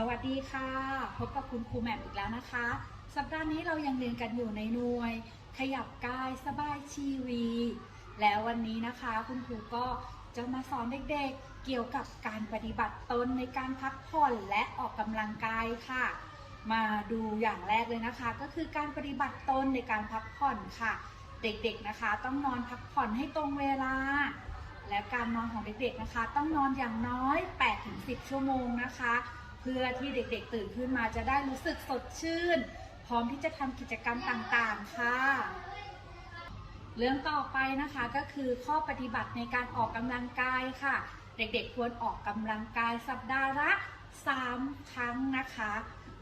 สวัสดีค่ะ พบกับคุณครูแหม่มอีกแล้วนะคะ สัปดาห์นี้เรายังเรียนกันอยู่ในหน่วย ขยับกายสบายชีวี แล้ววันนี้นะคะ คุณครูก็จะมาสอนเด็กๆ เกี่ยวกับการปฏิบัติตนในการพักผ่อนและออกกำลังกายค่ะ มาดูอย่างแรกเลยนะคะ ก็คือการปฏิบัติตนในการพักผ่อนค่ะ เด็กๆนะคะ ต้องนอนพักผ่อนให้ตรงเวลา และการนอนของเด็กๆนะคะ ต้องนอนอย่างน้อย 8-10 ชั่วโมงนะคะ พื่อที่เด็กๆ ตื่นขึ้นมาจะได้รู้สึกสดชื่น พร้อมที่จะทำกิจกรรมต่างๆ ค่ะ เรื่องต่อไปนะคะก็คือข้อปฏิบัติในการออกกำลังกายค่ะ เด็กๆ ควรออกกำลังกายสัปดาห์ละ3 ครั้งนะคะ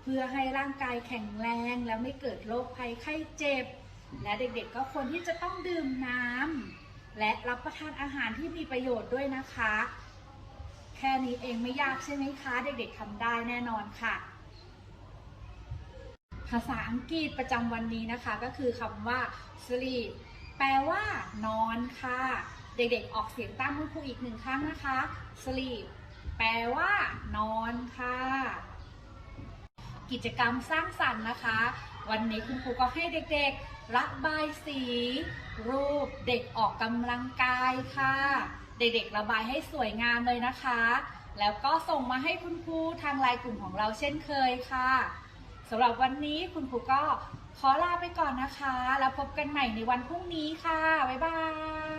เพื่อให้ร่างกายแข็งแรงและไม่เกิดโรคภัยไข้เจ็บ และเด็กๆ ก็ควรที่จะต้องดื่มน้ำและรับประทานอาหารที่มีประโยชน์ด้วยนะคะ ค่นี้เองไม่ยากใช่ไหมคะ เด็กๆทำได้แน่นอนค่ะ ภาษาอังกฤษประจำวันนี้นะคะ ก็คือคำว่า sleep แปลว่านอนค่ะ เด็กๆออกเสียงตามคุณครูอีกหนึ่งครั้งนะคะ sleep แปลว่านอนค่ะ กิจกรรมสร้างสรรค์นะคะ วันนี้คุณครูก็ให้เด็กๆระบายสี รูปเด็กออกกำลังกายค่ะ เด็กๆระบายให้สวยงามเลยนะคะ แล้วก็ส่งมาให้คุณครูทางไลน์กลุ่มของเราเช่นเคยค่ะสำหรับวันนี้คุณครูก็ขอลาไปก่อนนะคะ แล้วพบกันใหม่ในวันพรุ่งนี้ค่ะ บ๊ายบาย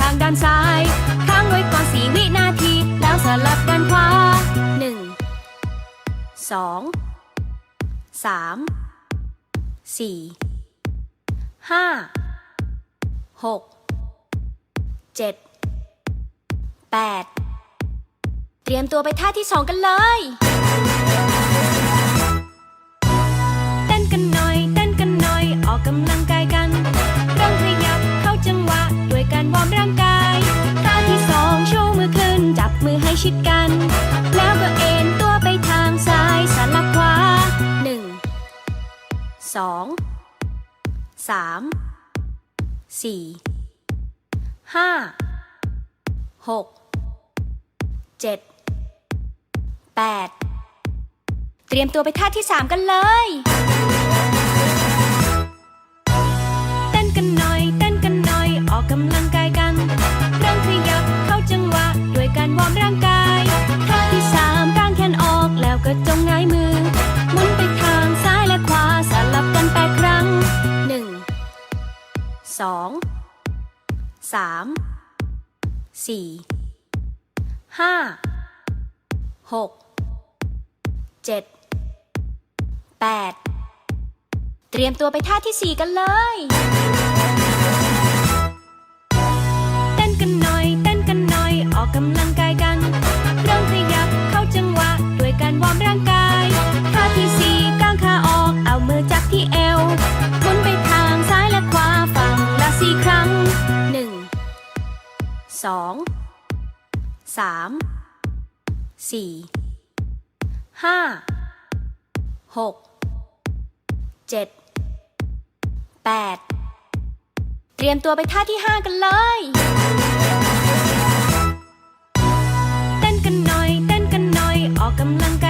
ทางด้านซ้าย ค้างไว้ก่อนสี่วินาที แล้วสลับด้านขวาหนึ่งสองสามสี่ห้าหกเจ็ดแปดเตรียมตัวไปท่าที่สองกันเลยเต้นกันหน่อย เต้นกันหน่อย ออกกำลังกาย ชิดกัน แล้วก็เอ็นตัวไปทางซ้ายสลับขวาหนึ่งสองสามสี่ห้าหกเจ็ดแปดเตรียมตัวไปท่าที่สามกันเลย สองสามสี่ห้าหกเจ็ดแปดเตรียมตัวไปท่าที่สี่กันเลย เต้นกันหน่อย เต้นกันหน่อย ออกกำลังกายกัน สองสามสี่ห้าหกเจ็ดแปดเตรียมตัวไปท่าที่ห้ากันเลยเต้นกันหน่อย เต้นกันหน่อย ออกกำลังก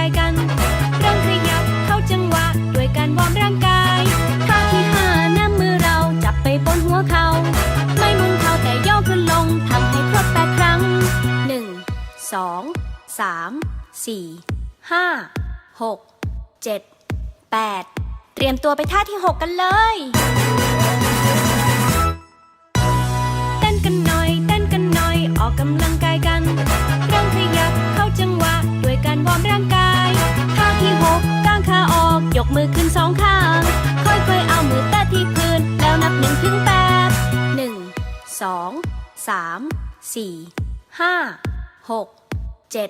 าย สามสี่ห้าหกเจ็ดแปดเตรียมตัวไปท่าที่หกกันเลยเต้นกันหน่อยเต้นกันหน่อยออกกำลังกายกันเริ่มขยับเข้าจังหวะด้วยการวอร์มร่างกายท่าที่หกกางขาออกยกมือขึ้นสองข้างค่อยๆเอามือแตะที่พื้นแล้วนับหนึ่งถึงแปดหนึ่งสองสามสี่ห้าหกเจ็ด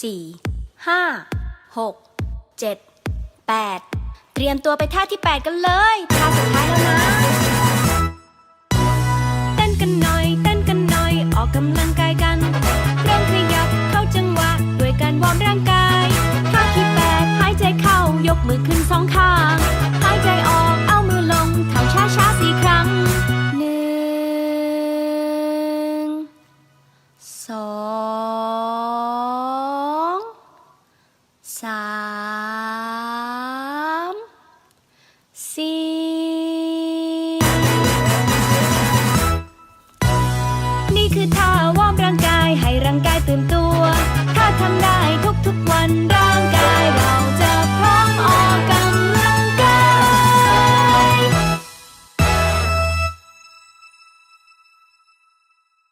สี่ห้าหกเจ็ดแปดเตรียมตัวไปท่าที่ 8 กันเลยท่าสุดท้ายแล้วนะ